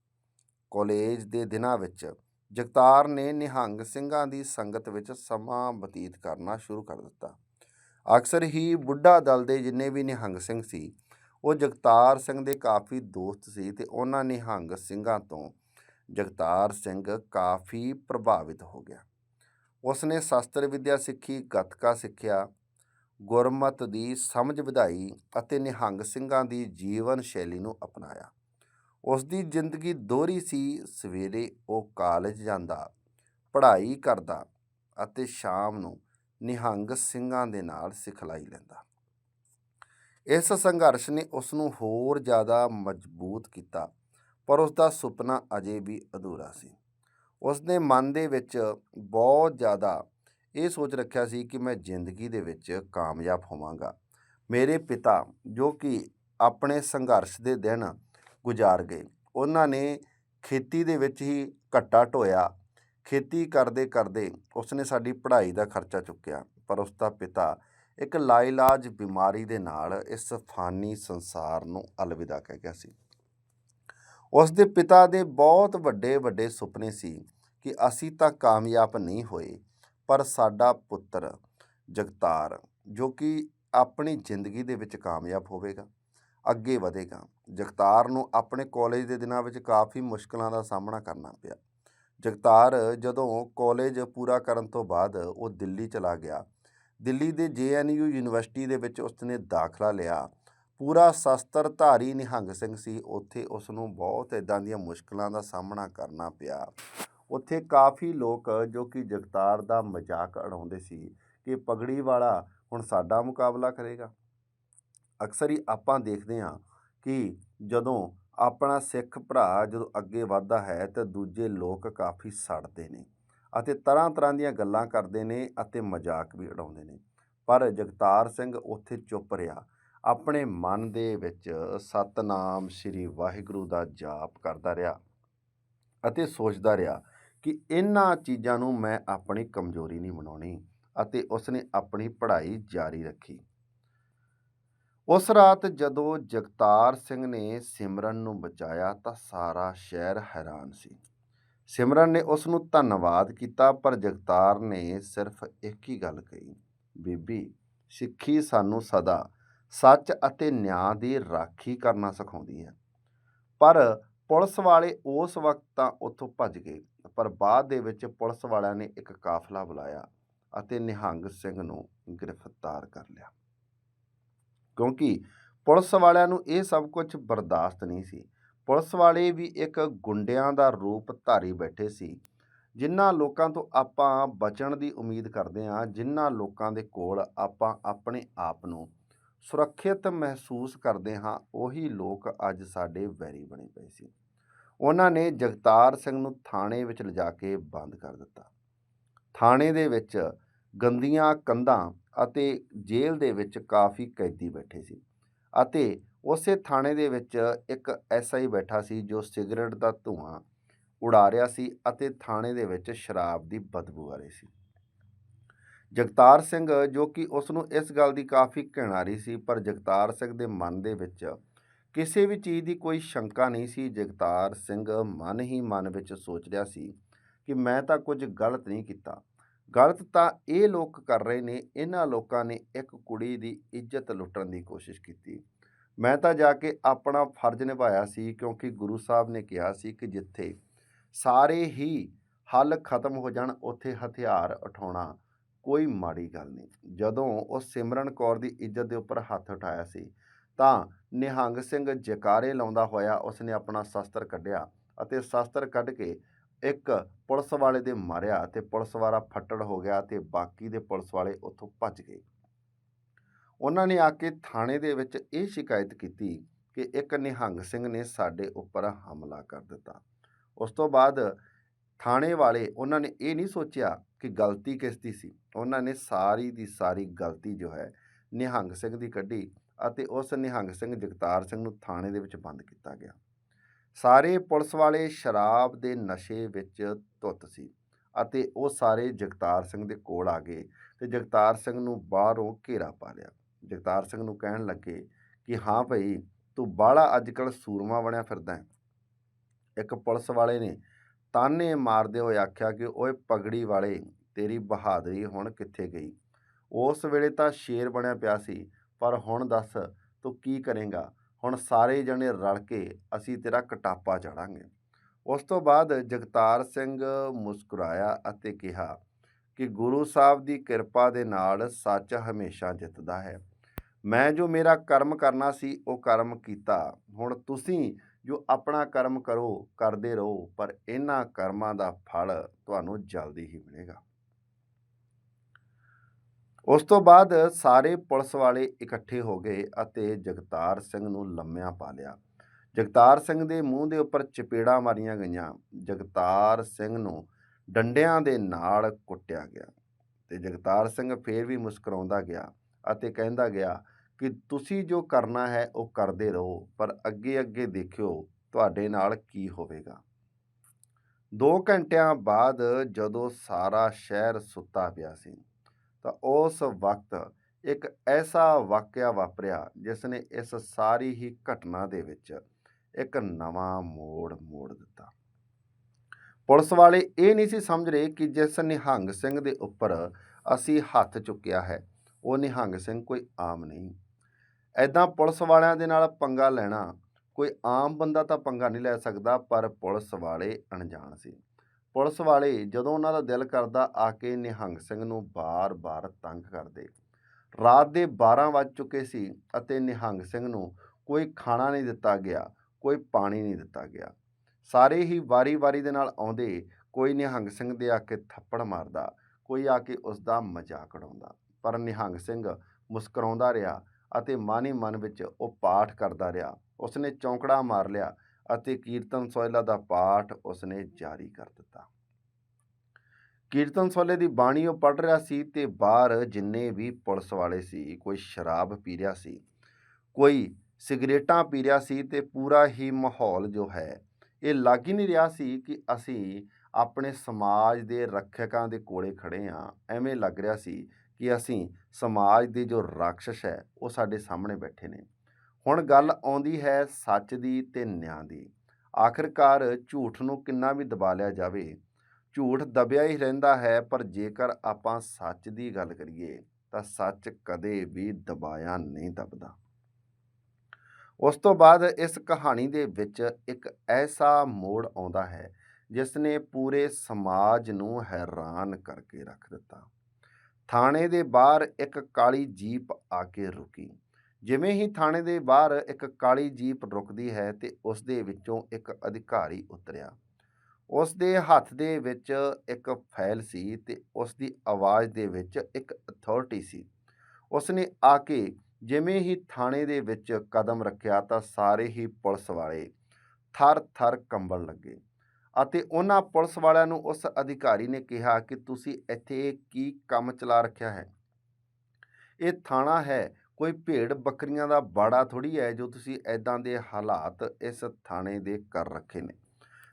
ਕਾਲਜ ਦੇ ਦਿਨਾਂ ਵਿੱਚ ਜਗਤਾਰ ਨੇ ਨਿਹੰਗ ਸਿੰਘਾਂ ਦੀ ਸੰਗਤ ਵਿੱਚ ਸਮਾਂ ਬਤੀਤ ਕਰਨਾ ਸ਼ੁਰੂ ਕਰ ਦਿੱਤਾ। ਅਕਸਰ ਹੀ ਬੁੱਢਾ ਦਲ ਦੇ ਜਿੰਨੇ ਵੀ ਨਿਹੰਗ ਸਿੰਘ ਸੀ, ਉਹ ਜਗਤਾਰ ਸਿੰਘ ਦੇ ਕਾਫੀ ਦੋਸਤ ਸੀ ਤੇ ਉਹਨਾਂ ਨਿਹੰਗ ਸਿੰਘਾਂ ਤੋਂ ਜਗਤਾਰ ਸਿੰਘ ਕਾਫੀ ਪ੍ਰਭਾਵਿਤ ਹੋ ਗਿਆ। ਉਸਨੇ ਸ਼ਸਤਰ ਵਿਦਿਆ ਸਿੱਖੀ, ਗੱਤਕਾ ਸਿੱਖਿਆ, ਗੁਰਮਤ ਦੀ ਸਮਝ ਵਧਾਈ ਅਤੇ ਨਿਹੰਗ ਸਿੰਘਾਂ ਦੀ ਜੀਵਨ ਸ਼ੈਲੀ ਨੂੰ ਅਪਣਾਇਆ। ਉਸ ਦੀ ਜ਼ਿੰਦਗੀ ਦੋਹਰੀ ਸੀ। ਸਵੇਰੇ ਉਹ ਕਾਲਜ ਜਾਂਦਾ, ਪੜ੍ਹਾਈ ਕਰਦਾ ਅਤੇ ਸ਼ਾਮ ਨੂੰ ਨਿਹੰਗ ਸਿੰਘਾਂ ਦੇ ਨਾਲ ਸਿਖਲਾਈ ਲੈਂਦਾ। ਇਸ ਸੰਘਰਸ਼ ਨੇ ਉਸ ਨੂੰ ਹੋਰ ਜ਼ਿਆਦਾ ਮਜ਼ਬੂਤ ਕੀਤਾ, ਪਰ ਉਸ ਦਾ ਸੁਪਨਾ ਅਜੇ ਵੀ ਅਧੂਰਾ ਸੀ। ਉਸ ਨੇ ਮਨ ਦੇ ਵਿੱਚ ਬਹੁਤ ਜ਼ਿਆਦਾ ਇਹ ਸੋਚ ਰੱਖਿਆ ਸੀ ਕਿ ਮੈਂ ਜ਼ਿੰਦਗੀ ਦੇ ਵਿੱਚ ਕਾਮਯਾਬ ਹੋਵਾਂਗਾ। ਮੇਰੇ ਪਿਤਾ, ਜੋ ਕਿ ਆਪਣੇ ਸੰਘਰਸ਼ ਦੇ ਦਿਨ ਗੁਜ਼ਾਰ ਗਏ। ਉਹਨਾਂ ਨੇ ਖੇਤੀ ਦੇ ਵਿੱਚ ਹੀ ਘੱਟਾ ਢੋਇਆ। ਖੇਤੀ ਕਰਦੇ ਕਰਦੇ ਉਸਨੇ ਸਾਡੀ ਪੜ੍ਹਾਈ ਦਾ ਖਰਚਾ ਚੁੱਕਿਆ, ਪਰ ਉਸ ਦਾ ਪਿਤਾ ਇੱਕ ਲਾਇਲਾਜ ਬਿਮਾਰੀ ਦੇ ਨਾਲ ਇਸ ਫਾਨੀ ਸੰਸਾਰ ਨੂੰ ਅਲਵਿਦਾ ਕਹਿ ਗਿਆ ਸੀ। ਉਸ ਦੇ ਪਿਤਾ ਦੇ ਬਹੁਤ ਵੱਡੇ ਵੱਡੇ ਸੁਪਨੇ ਸੀ ਕਿ ਅਸੀਂ ਤਾਂ ਕਾਮਯਾਬ ਨਹੀਂ ਹੋਏ, ਪਰ ਸਾਡਾ ਪੁੱਤਰ ਜਗਤਾਰ, ਜੋ ਕਿ ਆਪਣੀ ਜ਼ਿੰਦਗੀ ਦੇ ਵਿੱਚ ਕਾਮਯਾਬ ਹੋਵੇਗਾ। ਅੱਗੇ ਵਧੇਗਾ। ਜਗਤਾਰ ਨੂੰ ਆਪਣੇ ਕਾਲਜ ਦੇ ਦਿਨਾਂ ਵਿੱਚ ਕਾਫੀ ਮੁਸ਼ਕਲਾਂ ਦਾ ਸਾਹਮਣਾ ਕਰਨਾ ਪਿਆ। ਜਗਤਾਰ ਜਦੋਂ ਕਾਲਜ ਪੂਰਾ ਕਰਨ ਤੋਂ ਬਾਅਦ ਉਹ ਦਿੱਲੀ ਚਲਾ ਗਿਆ। ਦਿੱਲੀ ਦੇ ਜੇਐਨਯੂ ਯੂਨੀਵਰਸਿਟੀ ਦੇ ਵਿੱਚ ਉਸਨੇ ਦਾਖਲਾ ਲਿਆ। ਪੂਰਾ ਸ਼ਸਤਰਧਾਰੀ ਨਿਹੰਗ ਸਿੰਘ ਸੀ। ਉੱਥੇ ਉਸ ਨੂੰ ਬਹੁਤ ਇਦਾਂ ਦੀਆਂ ਮੁਸ਼ਕਲਾਂ ਦਾ ਸਾਹਮਣਾ ਕਰਨਾ ਪਿਆ। ਉੱਥੇ ਕਾਫੀ ਲੋਕ ਜੋ ਕਿ ਜਗਤਾਰ ਦਾ ਮਜ਼ਾਕ ਉਡਾਉਂਦੇ ਸੀ ਕਿ ਪਗੜੀ ਵਾਲਾ ਹੁਣ ਸਾਡਾ ਮੁਕਾਬਲਾ ਕਰੇਗਾ। ਅਕਸਰ ਹੀ ਆਪਾਂ ਦੇਖਦੇ ਹਾਂ ਕਿ ਜਦੋਂ ਆਪਣਾ ਸਿੱਖ ਭਰਾ ਜਦੋਂ ਅੱਗੇ ਵੱਧਦਾ ਹੈ ਤਾਂ ਦੂਜੇ ਲੋਕ ਕਾਫੀ ਸੜਦੇ ਨੇ ਅਤੇ ਤਰ੍ਹਾਂ ਤਰ੍ਹਾਂ ਦੀਆਂ ਗੱਲਾਂ ਕਰਦੇ ਨੇ ਅਤੇ ਮਜ਼ਾਕ ਵੀ ਉਡਾਉਂਦੇ ਨੇ। ਪਰ ਜਗਤਾਰ ਸਿੰਘ ਉੱਥੇ ਚੁੱਪ ਰਿਹਾ। ਆਪਣੇ ਮਨ ਦੇ ਵਿੱਚ ਸਤਨਾਮ ਸ੍ਰੀ ਵਾਹਿਗੁਰੂ ਦਾ ਜਾਪ ਕਰਦਾ ਰਿਹਾ ਅਤੇ ਸੋਚਦਾ ਰਿਹਾ ਕਿ ਇਹਨਾਂ ਚੀਜ਼ਾਂ ਨੂੰ ਮੈਂ ਆਪਣੀ ਕਮਜ਼ੋਰੀ ਨਹੀਂ ਬਣਾਉਣੀ ਅਤੇ ਉਸਨੇ ਆਪਣੀ ਪੜ੍ਹਾਈ ਜਾਰੀ ਰੱਖੀ। ਉਸ ਰਾਤ ਜਦੋਂ ਜਗਤਾਰ ਸਿੰਘ ਨੇ ਸਿਮਰਨ ਨੂੰ ਬਚਾਇਆ ਤਾਂ ਸਾਰਾ ਸ਼ਹਿਰ ਹੈਰਾਨ ਸੀ। ਸਿਮਰਨ ਨੇ ਉਸ ਨੂੰ ਧੰਨਵਾਦ ਕੀਤਾ, ਪਰ ਜਗਤਾਰ ਨੇ ਸਿਰਫ ਇੱਕ ਹੀ ਗੱਲ ਕਹੀ, ਬੀਬੀ, ਸਿੱਖੀ ਸਾਨੂੰ ਸਦਾ ਸੱਚ ਅਤੇ ਨਿਆਂ ਦੀ ਰਾਖੀ ਕਰਨਾ ਸਿਖਾਉਂਦੀ ਹੈ। ਪਰ ਪੁਲਿਸ ਵਾਲੇ ਉਸ ਵਕਤ ਤਾਂ ਉੱਥੋਂ ਭੱਜ ਗਏ, ਪਰ ਬਾਅਦ ਦੇ ਵਿੱਚ ਪੁਲਿਸ ਵਾਲਿਆਂ ਨੇ ਇੱਕ ਕਾਫਲਾ ਬੁਲਾਇਆ ਅਤੇ ਨਿਹੰਗ ਸਿੰਘ ਨੂੰ ਗ੍ਰਿਫਤਾਰ ਕਰ ਲਿਆ। ਕਿਉਂਕਿ ਪੁਲਿਸ ਵਾਲਿਆਂ ਨੂੰ ਇਹ ਸਭ ਕੁਝ ਬਰਦਾਸ਼ਤ ਨਹੀਂ ਸੀ। ਪੁਲਿਸ ਵਾਲੇ ਵੀ ਇੱਕ ਗੁੰਡਿਆਂ ਦਾ ਰੂਪ ਧਾਰੀ ਬੈਠੇ ਸੀ, ਜਿਨ੍ਹਾਂ ਲੋਕਾਂ ਤੋਂ ਆਪਾਂ ਬਚਣ ਦੀ ਉਮੀਦ ਕਰਦੇ ਹਾਂ, ਜਿਨ੍ਹਾਂ ਲੋਕਾਂ ਦੇ ਕੋਲ ਆਪਾਂ ਆਪਣੇ ਆਪ ਨੂੰ ਸੁਰੱਖਿਅਤ ਮਹਿਸੂਸ ਕਰਦੇ ਹਾਂ, ਉਹੀ ਲੋਕ ਅੱਜ ਸਾਡੇ ਵੈਰੀ ਬਣੇ ਪਏ ਸੀ। ਉਹਨਾਂ ਨੇ ਜਗਤਾਰ ਸਿੰਘ ਨੂੰ ਥਾਣੇ ਵਿੱਚ ਲਿਜਾ ਕੇ ਬੰਦ ਕਰ ਦਿੱਤਾ। ਥਾਣੇ ਦੇ ਵਿੱਚ ਗੰਦੀਆਂ ਕੰਧਾਂ ਅਤੇ ਜੇਲ੍ਹ ਦੇ ਵਿੱਚ ਕਾਫੀ ਕੈਦੀ ਬੈਠੇ ਸੀ ਅਤੇ ਉਸੇ ਥਾਣੇ ਦੇ ਵਿੱਚ ਇੱਕ ਐਸਆਈ ਬੈਠਾ ਸੀ ਜੋ ਸਿਗਰਟ ਦਾ ਧੂਆਂ ਉਡਾ ਰਿਹਾ ਸੀ ਅਤੇ ਥਾਣੇ ਦੇ ਵਿੱਚ ਸ਼ਰਾਬ ਦੀ ਬਦਬੂ ਆ ਰਹੀ ਸੀ। ਜਗਤਾਰ ਸਿੰਘ, ਜੋ ਕਿ ਉਸ ਨੂੰ ਇਸ ਗੱਲ ਦੀ ਕਾਫੀ ਘਿਣ ਰਹੀ ਸੀ, ਪਰ ਜਗਤਾਰ ਸਿੰਘ ਦੇ ਮਨ ਦੇ ਵਿੱਚ ਕਿਸੇ ਵੀ ਚੀਜ਼ ਦੀ ਕੋਈ ਸ਼ੰਕਾ ਨਹੀਂ ਸੀ। ਜਗਤਾਰ ਸਿੰਘ ਮਨ ਹੀ ਮਨ ਵਿੱਚ ਸੋਚ ਰਿਹਾ ਸੀ ਕਿ ਮੈਂ ਤਾਂ ਕੁਝ ਗਲਤ ਨਹੀਂ ਕੀਤਾ। ਗਲਤ ਤਾਂ ਇਹ ਲੋਕ ਕਰ ਰਹੇ ਨੇ, ਇਹਨਾਂ ਲੋਕਾਂ ਨੇ ਇੱਕ ਕੁੜੀ ਦੀ ਇੱਜ਼ਤ ਲੁੱਟਣ ਦੀ ਕੋਸ਼ਿਸ਼ ਕੀਤੀ। ਮੈਂ ਤਾਂ ਜਾ ਕੇ ਆਪਣਾ ਫਰਜ਼ ਨਿਭਾਇਆ ਸੀ, ਕਿਉਂਕਿ ਗੁਰੂ ਸਾਹਿਬ ਨੇ ਕਿਹਾ ਸੀ ਕਿ ਜਿੱਥੇ ਸਾਰੇ ਹੀ ਹੱਲ ਖਤਮ ਹੋ ਜਾਣ, ਉੱਥੇ ਹਥਿਆਰ ਉਠਾਉਣਾ ਕੋਈ ਮਾੜੀ ਗੱਲ ਨਹੀਂ। ਜਦੋਂ ਉਹ ਸਿਮਰਨ ਕੌਰ ਦੀ ਇੱਜ਼ਤ ਦੇ ਉੱਪਰ ਹੱਥ ਉਠਾਇਆ ਸੀ, ਤਾਂ ਨਿਹੰਗ ਸਿੰਘ ਜਕਾਰੇ ਲਾਉਂਦਾ ਹੋਇਆ ਉਸਨੇ ਆਪਣਾ ਸ਼ਸਤਰ ਕੱਢਿਆ ਅਤੇ ਸ਼ਸਤਰ ਕੱਢ ਕੇ ਇੱਕ ਪੁਲਿਸ ਵਾਲੇ ਦੇ ਮਾਰਿਆ ਤੇ ਪੁਲਿਸ ਵਾਲਾ ਫੱਟੜ ਹੋ ਗਿਆ ਤੇ ਬਾਕੀ ਦੇ ਪੁਲਿਸ ਵਾਲੇ ਉੱਥੋਂ ਭੱਜ ਗਏ। ਉਹਨਾਂ ਨੇ ਆ ਕੇ ਥਾਣੇ ਦੇ ਵਿੱਚ ਇਹ ਸ਼ਿਕਾਇਤ ਕੀਤੀ ਕਿ ਇੱਕ ਨਿਹੰਗ ਸਿੰਘ ਨੇ ਸਾਡੇ ਉੱਪਰ ਹਮਲਾ ਕਰ ਦਿੱਤਾ। ਉਸ ਤੋਂ ਬਾਅਦ ਥਾਣੇ ਵਾਲੇ ਉਹਨਾਂ ਨੇ ਇਹ ਨਹੀਂ ਸੋਚਿਆ ਕਿ ਗਲਤੀ ਕਿਸ ਦੀ ਸੀ। ਉਹਨਾਂ ਨੇ ਸਾਰੀ ਦੀ ਸਾਰੀ ਗਲਤੀ ਜੋ ਹੈ ਨਿਹੰਗ ਸਿੰਘ ਦੀ ਕੱਢੀ ਅਤੇ ਉਸ ਨਿਹੰਗ ਸਿੰਘ ਜਗਤਾਰ ਸਿੰਘ ਨੂੰ ਥਾਣੇ ਦੇ ਵਿੱਚ ਬੰਦ ਕੀਤਾ ਗਿਆ। ਸਾਰੇ ਪੁਲਿਸ ਵਾਲੇ ਸ਼ਰਾਬ ਦੇ ਨਸ਼ੇ ਵਿੱਚ ਧੁੱਤ ਸੀ ਅਤੇ ਉਹ ਸਾਰੇ ਜਗਤਾਰ ਸਿੰਘ ਦੇ ਕੋਲ ਆ ਗਏ ਤੇ ਜਗਤਾਰ ਸਿੰਘ ਨੂੰ ਬਾਹਰੋਂ ਘੇਰਾ ਪਾ ਲਿਆ। ਜਗਤਾਰ ਸਿੰਘ ਨੂੰ ਕਹਿਣ ਲੱਗੇ ਕਿ ਹਾਂ ਭਈ, ਤੂੰ ਬਾਹਲਾ ਅੱਜਕੱਲ ਸੂਰਮਾ ਬਣਿਆ ਫਿਰਦਾ ਹੈ। ਇੱਕ ਪੁਲਿਸ ਵਾਲੇ ਨੇ ਤਾਨੇ ਮਾਰਦੇ ਹੋਏ ਆਖਿਆ ਕਿ ਓਏ ਪਗੜੀ ਵਾਲੇ, ਤੇਰੀ ਬਹਾਦਰੀ ਹੁਣ ਕਿੱਥੇ ਗਈ? ਉਸ ਵੇਲੇ ਤਾਂ ਸ਼ੇਰ ਬਣਿਆ ਪਿਆ ਸੀ, ਪਰ ਹੁਣ ਦੱਸ ਤੂੰ ਕੀ ਕਰੇਗਾ? ਹੁਣ ਸਾਰੇ ਜਣੇ ਰਲ ਕੇ ਅਸੀਂ ਤੇਰਾ ਕਟਾਪਾ ਚੜਾਂਗੇ। ਉਸ ਤੋਂ ਬਾਅਦ ਜਗਤਾਰ ਸਿੰਘ ਮੁਸਕਰਾਇਆ ਅਤੇ ਕਿਹਾ ਕਿ ਗੁਰੂ ਸਾਹਿਬ ਦੀ ਕਿਰਪਾ ਦੇ ਨਾਲ ਸੱਚ ਹਮੇਸ਼ਾ ਜਿੱਤਦਾ ਹੈ। ਮੈਂ ਜੋ ਮੇਰਾ ਕਰਮ ਕਰਨਾ ਸੀ, ਉਹ ਕਰਮ ਕੀਤਾ। ਹੁਣ ਤੁਸੀਂ ਜੋ ਆਪਣਾ ਕਰਮ ਕਰੋ, ਕਰਦੇ ਰਹੋ, ਪਰ ਇਹਨਾਂ ਕਰਮਾਂ ਦਾ ਫਲ ਤੁਹਾਨੂੰ ਜਲਦੀ ਹੀ ਮਿਲੇਗਾ। ਉਸ ਤੋਂ ਬਾਅਦ ਸਾਰੇ ਪੁਲਿਸ ਵਾਲੇ ਇਕੱਠੇ ਹੋ ਗਏ ਅਤੇ ਜਗਤਾਰ ਸਿੰਘ ਨੂੰ ਲੰਮਿਆਂ ਪਾ ਲਿਆ। ਜਗਤਾਰ ਸਿੰਘ ਦੇ ਮੂੰਹ ਦੇ ਉੱਪਰ ਚਪੇੜਾਂ ਮਾਰੀਆਂ ਗਈਆਂ। ਜਗਤਾਰ ਸਿੰਘ ਨੂੰ ਡੰਡਿਆਂ ਦੇ ਨਾਲ ਕੁੱਟਿਆ ਗਿਆ ਤੇ ਜਗਤਾਰ ਸਿੰਘ ਫੇਰ ਵੀ ਮੁਸਕਰਾਉਂਦਾ ਗਿਆ ਅਤੇ ਕਹਿੰਦਾ ਗਿਆ ਕਿ ਤੁਸੀਂ ਜੋ ਕਰਨਾ ਹੈ ਉਹ ਕਰਦੇ ਰਹੋ, ਪਰ ਅੱਗੇ ਅੱਗੇ ਦੇਖਿਓ ਤੁਹਾਡੇ ਨਾਲ ਕੀ ਹੋਵੇਗਾ। 2 ਘੰਟਿਆਂ ਬਾਅਦ ਜਦੋਂ ਸਾਰਾ ਸ਼ਹਿਰ ਸੁੱਤਾ ਪਿਆ ਸੀ ਤਾਂ ਉਸ ਵਕਤ ਇੱਕ ਐਸਾ ਵਾਕਿਆ ਵਾਪਰਿਆ ਜਿਸ ਨੇ ਇਸ ਸਾਰੀ ਹੀ ਘਟਨਾ ਦੇ ਵਿੱਚ ਇੱਕ ਨਵਾਂ ਮੋੜ ਮੋੜ ਦਿੱਤਾ। ਪੁਲਿਸ ਵਾਲੇ ਇਹ ਨਹੀਂ ਸੀ ਸਮਝ ਰਹੇ ਕਿ ਜਿਸ ਨਿਹੰਗ ਸਿੰਘ ਦੇ ਉੱਪਰ ਅਸੀਂ ਹੱਥ ਚੁੱਕਿਆ ਹੈ, ਉਹ ਨਿਹੰਗ ਸਿੰਘ ਕੋਈ ਆਮ ਨਹੀਂ। ਐਦਾਂ ਪੁਲਿਸ ਵਾਲਿਆਂ ਦੇ ਨਾਲ ਪੰਗਾ ਲੈਣਾ, ਕੋਈ ਆਮ ਬੰਦਾ ਤਾਂ ਪੰਗਾ ਨਹੀਂ ਲੈ ਸਕਦਾ, ਪਰ ਪੁਲਿਸ ਵਾਲੇ ਅਣਜਾਣ ਸੀ। ਪੁਲਿਸ ਵਾਲੇ ਜਦੋਂ ਉਹਨਾਂ ਦਾ ਦਿਲ ਕਰਦਾ ਆ ਕੇ ਨਿਹੰਗ ਸਿੰਘ ਨੂੰ ਬਾਰ-ਬਾਰ ਤੰਗ ਕਰਦੇ। ਰਾਤ ਦੇ 12 ਵੱਜ ਚੁੱਕੇ ਸੀ ਅਤੇ ਨਿਹੰਗ ਸਿੰਘ ਨੂੰ ਕੋਈ ਖਾਣਾ ਨਹੀਂ ਦਿੱਤਾ ਗਿਆ, ਕੋਈ ਪਾਣੀ ਨਹੀਂ ਦਿੱਤਾ ਗਿਆ। ਸਾਰੇ ਹੀ ਵਾਰੀ-ਵਾਰੀ ਦੇ ਨਾਲ ਆਉਂਦੇ ਕੋਈ ਨਿਹੰਗ ਸਿੰਘ ਦੇ ਆ ਕੇ ਥੱਪੜ ਮਾਰਦਾ, ਕੋਈ ਆ ਕੇ ਉਸ ਦਾ ਮਜ਼ਾਕ ਉਡਾਉਂਦਾ। ਪਰ ਨਿਹੰਗ ਸਿੰਘ ਮੁਸਕਰਾਉਂਦਾ ਰਿਹਾ ਅਤੇ ਮਨ ਹੀ ਮਨ ਵਿੱਚ ਉਹ ਪਾਠ ਕਰਦਾ ਰਿਹਾ। ਉਸਨੇ ਚੌਂਕੜਾ ਮਾਰ ਲਿਆ ਅਤੇ ਕੀਰਤਨ ਸੋਹਿਲਾ ਦਾ ਪਾਠ ਉਸਨੇ ਜਾਰੀ ਕਰ ਦਿੱਤਾ। ਕੀਰਤਨ ਸੋਹਿਲੇ ਦੀ ਬਾਣੀ ਉਹ ਪੜ੍ਹ ਰਿਹਾ ਸੀ ਤੇ ਬਾਹਰ ਜਿੰਨੇ ਵੀ ਪੁਲਿਸ ਵਾਲੇ ਸੀ, ਕੋਈ ਸ਼ਰਾਬ ਪੀ ਰਿਹਾ ਸੀ, ਕੋਈ ਸਿਗਰੇਟਾਂ ਪੀ ਰਿਹਾ ਸੀ ਤੇ ਪੂਰਾ ਹੀ ਮਾਹੌਲ ਜੋ ਹੈ, ਇਹ ਲੱਗ ਹੀ ਨਹੀਂ ਰਿਹਾ ਸੀ ਕਿ ਅਸੀਂ ਆਪਣੇ ਸਮਾਜ ਦੇ ਰੱਖਿਅਕਾਂ ਦੇ ਕੋਲੇ ਖੜੇ ਆ ਐਵੇਂ ਲੱਗ ਰਿਹਾ ਸੀ ਕਿ ਅਸੀਂ ਸਮਾਜ ਦੇ ਜੋ ਰਾਖਸ਼ ਹੈ, ਉਹ ਸਾਡੇ ਸਾਹਮਣੇ ਬੈਠੇ ਨੇ। ਹੁਣ ਗੱਲ ਆਉਂਦੀ ਹੈ ਸੱਚ ਦੀ ਤੇ ਨਿਆਂ ਦੀ। ਆਖਿਰਕਾਰ ਝੂਠ ਨੂੰ ਕਿੰਨਾ ਵੀ ਦਬਾ ਲਿਆ ਜਾਵੇ, ਝੂਠ ਦਬਿਆ ਹੀ ਰਹਿੰਦਾ ਹੈ, ਪਰ ਜੇਕਰ ਆਪਾਂ ਸੱਚ ਦੀ ਗੱਲ ਕਰੀਏ, ਤਾਂ ਸੱਚ ਕਦੇ ਵੀ ਦਬਾਇਆ ਨਹੀਂ ਦਬਦਾ। ਉਸ ਤੋਂ ਬਾਅਦ ਇਸ ਕਹਾਣੀ ਦੇ ਵਿੱਚ ਇੱਕ ਐਸਾ ਮੋੜ ਆਉਂਦਾ ਹੈ ਜਿਸ ਨੇ ਪੂਰੇ ਸਮਾਜ ਨੂੰ ਹੈਰਾਨ ਕਰਕੇ ਰੱਖ ਦਿੱਤਾ। ਥਾਣੇ ਦੇ ਬਾਹਰ ਇੱਕ ਕਾਲੀ ਜੀਪ ਆ ਕੇ ਰੁਕੀ। ਜਿਵੇਂ ਹੀ ਥਾਣੇ ਦੇ ਬਾਹਰ ਇੱਕ ਕਾਲੀ ਜੀਪ ਰੁਕਦੀ ਹੈ ਤੇ ਉਸ ਦੇ ਵਿੱਚੋਂ ਇੱਕ ਅਧਿਕਾਰੀ ਉਤਰਿਆ। ਉਸ ਦੇ ਹੱਥ ਦੇ ਵਿੱਚ ਇੱਕ ਫਾਈਲ ਸੀ ਤੇ ਉਸ ਦੀ ਆਵਾਜ਼ ਦੇ ਵਿੱਚ ਇੱਕ ਅਥਾਰਟੀ ਸੀ। ਉਸ ਨੇ ਆ ਕੇ ਜਿਵੇਂ ਹੀ ਥਾਣੇ ਦੇ ਵਿੱਚ ਕਦਮ ਰੱਖਿਆ ਤਾਂ ਸਾਰੇ ਹੀ ਪੁਲਿਸ ਵਾਲੇ ਥਰ-ਥਰ ਕੰਬਣ ਲੱਗੇ ਅਤੇ ਉਹਨਾਂ ਪੁਲਿਸ ਵਾਲਿਆਂ ਨੂੰ ਉਸ ਅਧਿਕਾਰੀ ਨੇ ਕਿਹਾ ਕਿ ਤੁਸੀਂ ਇੱਥੇ ਕੀ ਕੰਮ ਚਲਾ ਰੱਖਿਆ ਹੈ? ਇਹ ਥਾਣਾ ਹੈ ਕੋਈ ਭੇਡ ਬੱਕਰੀਆਂ ਦਾ ਬਾੜਾ ਥੋੜੀ ਹੈ ਜੋ ਤੁਸੀਂ ਐਦਾਂ ਦੇ ਹਾਲਾਤ ਇਸ ਥਾਣੇ ਦੇ ਕਰ ਰੱਖੇ ਨੇ।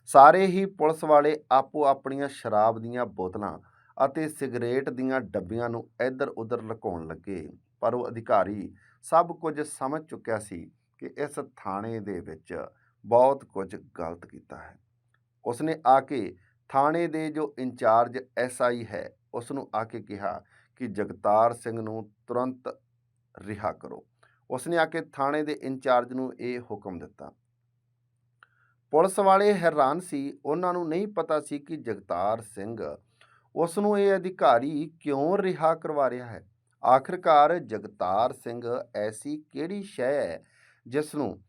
ਸਾਰੇ ਹੀ ਪੁਲਿਸ ਵਾਲੇ ਆਪੋ ਆਪਣੀਆਂ ਸ਼ਰਾਬ ਦੀਆਂ ਬੋਤਲਾਂ ਅਤੇ ਸਿਗਰੇਟ ਦੀਆਂ ਡੱਬੀਆਂ ਨੂੰ ਇੱਧਰ ਉੱਧਰ ਲੁਕਾਉਣ ਲੱਗੇ। ਪਰ ਉਹ ਅਧਿਕਾਰੀ ਸਭ ਕੁਝ ਸਮਝ ਚੁੱਕਿਆ ਸੀ ਕਿ ਇਸ ਥਾਣੇ ਦੇ ਵਿੱਚ ਬਹੁਤ ਕੁਝ ਗਲਤ ਕੀਤਾ ਹੈ। ਉਸਨੇ ਆ ਕੇ ਥਾਣੇ ਦੇ ਜੋ ਇੰਚਾਰਜ ਐਸਆਈ ਹੈ ਉਸ ਨੂੰ ਆ ਕੇ ਕਿਹਾ ਕਿ ਜਗਤਾਰ ਸਿੰਘ ਨੂੰ ਤੁਰੰਤ ਰਿਹਾ ਕਰੋ। ਉਸਨੇ ਆ ਕੇ ਥਾਣੇ ਦੇ ਇੰਚਾਰਜ ਨੂੰ ਇਹ ਹੁਕਮ ਦਿੱਤਾ। ਪੁਲਿਸ ਵਾਲੇ ਹੈਰਾਨ ਸੀ। ਉਹਨਾਂ ਨੂੰ ਨਹੀਂ ਪਤਾ ਸੀ ਕਿ ਜਗਤਾਰ ਸਿੰਘ ਉਸ ਨੂੰ ਇਹ ਅਧਿਕਾਰੀ ਕਿਉਂ ਰਿਹਾ ਕਰਵਾ ਰਿਹਾ ਹੈ। ਆਖਿਰਕਾਰ ਜਗਤਾਰ ਸਿੰਘ ਐਸੀ ਕਿਹੜੀ ਸ਼ੈ ਹੈ ਜਿਸ ਨੂੰ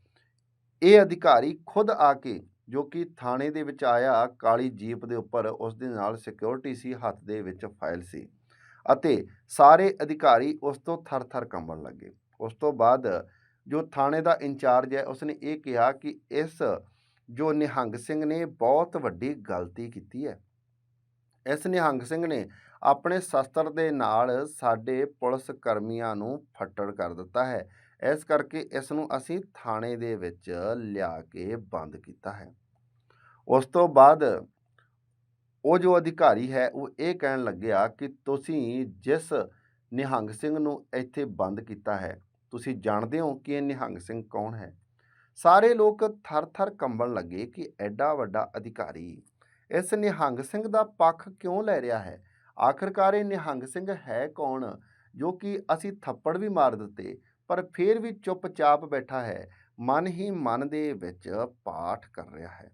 ਇਹ ਅਧਿਕਾਰੀ ਖੁਦ ਆ ਕੇ, ਜੋ ਕਿ ਥਾਣੇ ਦੇ ਵਿੱਚ ਆਇਆ, ਕਾਲੀ ਜੀਪ ਦੇ ਉੱਪਰ ਉਸ ਦੇ ਨਾਲ ਸਿਕਿਉਰਿਟੀ ਸੀ, ਹੱਥ ਦੇ ਵਿੱਚ ਫਾਈਲ ਸੀ। ਅਤੇ ਸਾਰੇ ਅਧਿਕਾਰੀ ਉਸ ਤੋਂ ਥਰ-ਥਰ ਕੰਬਣ ਲੱਗੇ। ਉਸ ਤੋਂ ਬਾਅਦ ਜੋ ਥਾਣੇ ਦਾ ਇੰਚਾਰਜ ਹੈ, ਉਸਨੇ ਇਹ ਕਿਹਾ ਕਿ ਇਸ ਜੋ ਨਿਹੰਗ ਸਿੰਘ ਨੇ ਬਹੁਤ ਵੱਡੀ ਗਲਤੀ ਕੀਤੀ ਹੈ। ਇਸ ਨਿਹੰਗ ਸਿੰਘ ਨੇ ਆਪਣੇ ਸ਼ਸਤਰ ਦੇ ਨਾਲ ਸਾਡੇ ਪੁਲਿਸ ਕਰਮੀਆਂ ਨੂੰ ਫੱਟੜ ਕਰ ਦਿੱਤਾ ਹੈ। ਇਸ ਕਰਕੇ ਇਸ ਨੂੰ ਅਸੀਂ ਥਾਣੇ ਦੇ ਵਿੱਚ ਲਿਆ ਕੇ ਬੰਦ ਕੀਤਾ ਹੈ। ਉਸ ਤੋਂ ਬਾਅਦ ਉਹ ਜੋ ਅਧਿਕਾਰੀ ਹੈ, ਉਹ ਇਹ ਕਹਿਣ ਲੱਗਿਆ ਕਿ ਤੁਸੀਂ ਜਿਸ ਨਿਹੰਗ ਸਿੰਘ ਨੂੰ ਇੱਥੇ ਬੰਦ ਕੀਤਾ ਹੈ, ਤੁਸੀਂ ਜਾਣਦੇ ਹੋ ਕਿ ਇਹ ਨਿਹੰਗ ਸਿੰਘ ਕੌਣ ਹੈ? ਸਾਰੇ ਲੋਕ ਥਰ-ਥਰ ਕੰਬਣ ਲੱਗੇ ਕਿ ਐਡਾ ਵੱਡਾ ਅਧਿਕਾਰੀ, ਇਸ ਨਿਹੰਗ ਸਿੰਘ ਦਾ ਪੱਖ ਕਿਉਂ ਲੈ ਰਿਹਾ ਹੈ? ਆਖਰਕਾਰ ਇਹ ਨਿਹੰਗ ਸਿੰਘ ਹੈ ਕੌਣ, ਜੋ ਕਿ ਅਸੀਂ ਥੱਪੜ ਵੀ ਮਾਰ ਦਿੱਤੇ, ਪਰ ਫਿਰ ਵੀ ਚੁੱਪਚਾਪ ਬੈਠਾ ਹੈ, ਮਨ ਹੀ ਮਨ ਦੇ ਵਿੱਚ ਪਾਠ ਕਰ ਰਿਹਾ ਹੈ।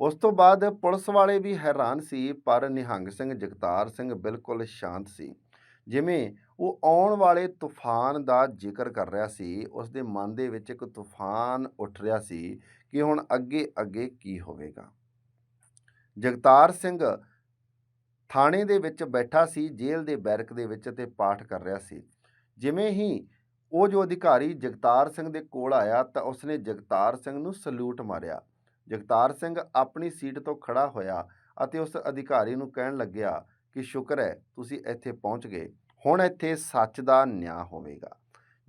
ਉਸ ਤੋਂ ਬਾਅਦ ਪੁਲਿਸ ਵਾਲੇ ਵੀ ਹੈਰਾਨ ਸੀ, ਪਰ ਨਿਹੰਗ ਸਿੰਘ, ਜਗਤਾਰ ਸਿੰਘ ਬਿਲਕੁਲ ਸ਼ਾਂਤ ਸੀ। ਜਿਵੇਂ ਉਹ ਆਉਣ ਵਾਲੇ ਤੂਫਾਨ ਦਾ ਜ਼ਿਕਰ ਕਰ ਰਿਹਾ ਸੀ ਉਸ ਦੇ ਮਨ ਦੇ ਵਿੱਚ ਇੱਕ ਤੂਫਾਨ ਉੱਠ ਰਿਹਾ ਸੀ ਕਿ ਹੁਣ ਅੱਗੇ ਅੱਗੇ ਕੀ ਹੋਵੇਗਾ। ਜਗਤਾਰ ਸਿੰਘ ਥਾਣੇ ਦੇ ਵਿੱਚ ਬੈਠਾ ਸੀ, ਜੇਲ੍ਹ ਦੇ ਬੈਰਕ ਦੇ ਵਿੱਚ ਤੇ ਪਾਠ ਕਰ ਰਿਹਾ ਸੀ। ਜਿਵੇਂ ਹੀ ਉਹ ਜੋ ਅਧਿਕਾਰੀ ਜਗਤਾਰ ਸਿੰਘ ਦੇ ਕੋਲ ਆਇਆ ਤਾਂ ਉਸਨੇ ਜਗਤਾਰ ਸਿੰਘ ਨੂੰ ਸਲੂਟ ਮਾਰਿਆ। ਜਗਤਾਰ ਸਿੰਘ ਆਪਣੀ ਸੀਟ ਤੋਂ ਖੜਾ ਹੋਇਆ ਅਤੇ ਉਸ ਅਧਿਕਾਰੀ ਨੂੰ ਕਹਿਣ ਲੱਗਿਆ ਕਿ ਸ਼ੁਕਰ ਹੈ, ਤੁਸੀਂ ਇੱਥੇ ਪਹੁੰਚ ਗਏ। ਹੁਣ ਇੱਥੇ ਸੱਚ ਦਾ ਨਿਆਂ ਹੋਵੇਗਾ।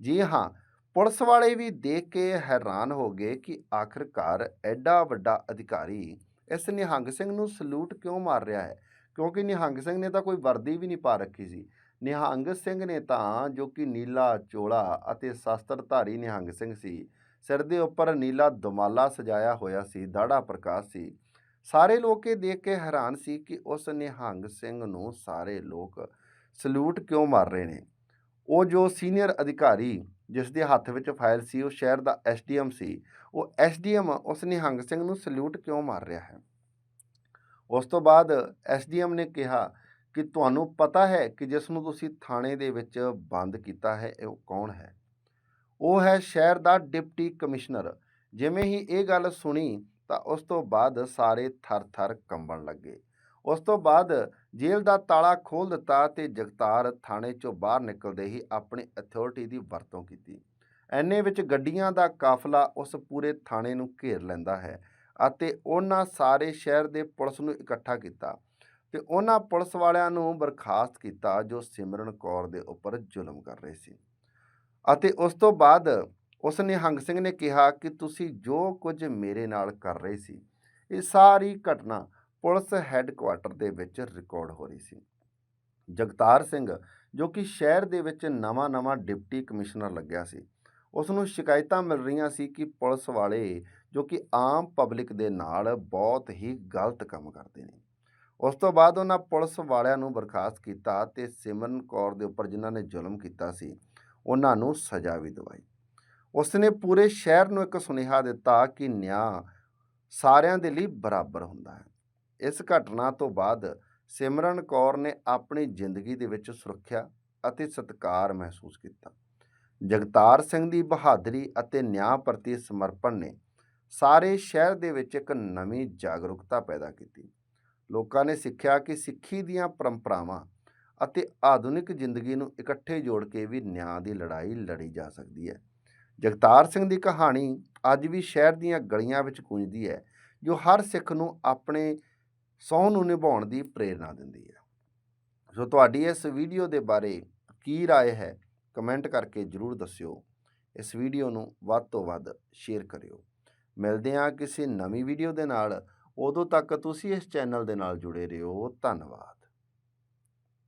ਜੀ ਹਾਂ, ਪੁਲਿਸ ਵਾਲੇ ਵੀ ਦੇਖ ਕੇ ਹੈਰਾਨ ਹੋ ਗਏ ਕਿ ਆਖਰਕਾਰ ਐਡਾ ਵੱਡਾ ਅਧਿਕਾਰੀ ਇਸ ਨਿਹੰਗ ਸਿੰਘ ਨੂੰ ਸਲੂਟ ਕਿਉਂ ਮਾਰ ਰਿਹਾ ਹੈ? ਕਿਉਂਕਿ ਨਿਹੰਗ ਸਿੰਘ ਨੇ ਤਾਂ ਕੋਈ ਵਰਦੀ ਵੀ ਨਹੀਂ ਪਾ ਰੱਖੀ ਸੀ। ਨਿਹੰਗ ਸਿੰਘ ਨੇ ਤਾਂ ਜੋ ਕਿ ਨੀਲਾ ਚੋਲਾ ਅਤੇ ਸ਼ਸਤਰਧਾਰੀ ਨਿਹੰਗ ਸਿੰਘ ਸੀ ਸਿਰ ਦੇ ਉੱਪਰ ਨੀਲਾ ਦੁਮਾਲਾ ਸਜਾਇਆ ਹੋਇਆ ਸੀ ਦਾੜਾ ਪ੍ਰਕਾਸ਼ ਸੀ। ਸਾਰੇ ਲੋਕ ਇਹ ਦੇਖ ਕੇ ਹੈਰਾਨ ਸੀ ਕਿ ਉਸ ਨਿਹੰਗ ਸਿੰਘ ਨੂੰ ਸਾਰੇ ਲੋਕ ਸਲੂਟ ਕਿਉਂ ਮਾਰ ਰਹੇ ਨੇ? ਉਹ ਜੋ ਸੀਨੀਅਰ ਅਧਿਕਾਰੀ ਜਿਸ ਦੇ ਹੱਥ ਵਿੱਚ ਫਾਈਲ ਸੀ, ਉਹ ਸ਼ਹਿਰ ਦਾ ਐਸਡੀਐਮ ਸੀ। ਉਹ ਐਸਡੀਐਮ ਉਸ ਨਿਹੰਗ ਸਿੰਘ ਨੂੰ ਸਲੂਟ ਕਿਉਂ ਮਾਰ ਰਿਹਾ ਹੈ? ਉਸ ਤੋਂ ਬਾਅਦ ਐਸਡੀਐਮ ਨੇ ਕਿਹਾ ਕਿ ਤੁਹਾਨੂੰ ਪਤਾ ਹੈ ਕਿ ਜਿਸ ਨੂੰ ਤੁਸੀਂ ਥਾਣੇ ਦੇ ਵਿੱਚ ਬੰਦ ਕੀਤਾ ਹੈ ਉਹ ਕੌਣ ਹੈ? ਉਹ ਹੈ ਸ਼ਹਿਰ ਦਾ ਡਿਪਟੀ ਕਮਿਸ਼ਨਰ। ਜਿਵੇਂ ਹੀ ਇਹ ਗੱਲ ਸੁਣੀ ਤਾਂ ਉਸ ਤੋਂ ਬਾਅਦ ਸਾਰੇ ਥਰ-ਥਰ ਕੰਬਣ ਲੱਗੇ। ਉਸ ਤੋਂ ਬਾਅਦ ਜੇਲ੍ਹ ਦਾ ਤਾਲਾ ਖੋਲ ਦਿੱਤਾ ਤੇ ਜਗਤਾਰ ਥਾਣੇ ਚੋਂ ਬਾਹਰ ਨਿਕਲਦੇ ਹੀ ਆਪਣੀ ਅਥਾਰਟੀ ਦੀ ਵਰਤੋਂ ਕੀਤੀ। ਐਨੇ ਵਿੱਚ ਗੱਡੀਆਂ ਦਾ ਕਾਫਲਾ ਉਸ ਪੂਰੇ ਥਾਣੇ ਨੂੰ ਘੇਰ ਲੈਂਦਾ ਹੈ ਅਤੇ ਉਹਨਾਂ ਸਾਰੇ ਸ਼ਹਿਰ ਦੇ ਪੁਲਿਸ ਨੂੰ ਇਕੱਠਾ ਕੀਤਾ ਤੇ ਉਹਨਾਂ ਪੁਲਿਸ ਵਾਲਿਆਂ ਨੂੰ ਬਰਖਾਸਤ ਕੀਤਾ ਜੋ ਸਿਮਰਨ ਕੌਰ ਦੇ ਉੱਪਰ ਜ਼ੁਲਮ ਕਰ ਰਹੇ ਸੀ। ਅਤੇ ਉਸ ਤੋਂ ਬਾਅਦ ਉਸ ਨਿਹੰਗ ਸਿੰਘ ਨੇ ਕਿਹਾ ਕਿ ਤੁਸੀਂ ਜੋ ਕੁਝ ਮੇਰੇ ਨਾਲ ਕਰ ਰਹੇ ਸੀ, ਇਹ ਸਾਰੀ ਘਟਨਾ ਪੁਲਿਸ ਹੈੱਡਕੁਆਟਰ ਦੇ ਵਿੱਚ ਰਿਕਾਰਡ ਹੋ ਰਹੀ ਸੀ। ਜਗਤਾਰ ਸਿੰਘ, ਜੋ ਕਿ ਸ਼ਹਿਰ ਦੇ ਵਿੱਚ ਨਵਾਂ-ਨਵਾਂ ਡਿਪਟੀ ਕਮਿਸ਼ਨਰ ਲੱਗਿਆ ਸੀ ਉਸ ਨੂੰ ਸ਼ਿਕਾਇਤਾਂ ਮਿਲ ਰਹੀਆਂ ਸੀ ਕਿ ਪੁਲਿਸ ਵਾਲੇ ਜੋ ਕਿ ਆਮ ਪਬਲਿਕ ਦੇ ਨਾਲ ਬਹੁਤ ਹੀ ਗਲਤ ਕੰਮ ਕਰਦੇ ਨੇ। ਉਸ ਤੋਂ ਬਾਅਦ ਉਹਨਾਂ ਪੁਲਿਸ ਵਾਲਿਆਂ ਨੂੰ ਬਰਖਾਸਤ ਕੀਤਾ ਤੇ ਸਿਮਰਨ ਕੌਰ ਦੇ ਉੱਪਰ ਜਿਨ੍ਹਾਂ ਨੇ ਜ਼ੁਲਮ ਕੀਤਾ ਸੀ ਉਹਨਾਂ ਨੂੰ ਸਜ਼ਾ ਵੀ ਦਿਵਾਈ। ਉਸ ਨੇ ਪੂਰੇ ਸ਼ਹਿਰ ਨੂੰ ਇੱਕ ਸੁਨੇਹਾ ਦਿੱਤਾ ਕਿ ਨਿਆਂ ਸਾਰਿਆਂ ਦੇ ਲਈ ਬਰਾਬਰ ਹੁੰਦਾ ਹੈ। ਇਸ ਘਟਨਾ ਤੋਂ ਬਾਅਦ ਸਿਮਰਨ ਕੌਰ ਨੇ ਆਪਣੀ ਜ਼ਿੰਦਗੀ ਦੇ ਵਿੱਚ ਸੁਰੱਖਿਆ ਅਤੇ ਸਤਿਕਾਰ ਮਹਿਸੂਸ ਕੀਤਾ। ਜਗਤਾਰ ਸਿੰਘ ਦੀ ਬਹਾਦਰੀ ਅਤੇ ਨਿਆਂ ਪ੍ਰਤੀ ਸਮਰਪਣ ਨੇ ਸਾਰੇ ਸ਼ਹਿਰ ਦੇ ਵਿੱਚ ਇੱਕ ਨਵੀਂ ਜਾਗਰੂਕਤਾ ਪੈਦਾ ਕੀਤੀ। ਲੋਕਾਂ ਨੇ ਸਿੱਖਿਆ ਕਿ ਸਿੱਖੀ ਦੀਆਂ ਪਰੰਪਰਾਵਾਂ ਅਤੇ ਆਧੁਨਿਕ ਜ਼ਿੰਦਗੀ ਨੂੰ ਇਕੱਠੇ ਜੋੜ ਕੇ ਵੀ ਨਿਆਂ ਦੀ ਲੜਾਈ ਲੜੀ ਜਾ ਸਕਦੀ ਹੈ ਜਗਤਾਰ ਸਿੰਘ ਦੀ ਕਹਾਣੀ ਅੱਜ ਵੀ ਸ਼ਹਿਰ ਦੀਆਂ ਗਲੀਆਂ ਵਿੱਚ ਗੂੰਜਦੀ ਹੈ ਜੋ ਹਰ ਸਿੱਖ ਨੂੰ ਆਪਣੇ ਸਹੁੰ ਨੂੰ ਨਿਭਾਉਣ ਦੀ ਪ੍ਰੇਰਣਾ ਦਿੰਦੀ ਹੈ ਸੋ ਤੁਹਾਡੀ ਇਸ ਵੀਡੀਓ ਦੇ ਬਾਰੇ ਕੀ رائے ਹੈ ਕਮੈਂਟ ਕਰਕੇ ਜਰੂਰ ਦੱਸਿਓ ਇਸ ਵੀਡੀਓ ਨੂੰ ਵੱਧ ਤੋਂ ਵੱਧ ਸ਼ੇਅਰ ਕਰਿਓ ਮਿਲਦੇ ਹਾਂ ਕਿਸੇ ਨਵੀਂ ਵੀਡੀਓ ਦੇ ਨਾਲ ਉਦੋਂ ਤੱਕ ਤੁਸੀਂ ਇਸ ਚੈਨਲ ਦੇ ਨਾਲ ਜੁੜੇ ਰਹੋ ਧੰਨਵਾਦ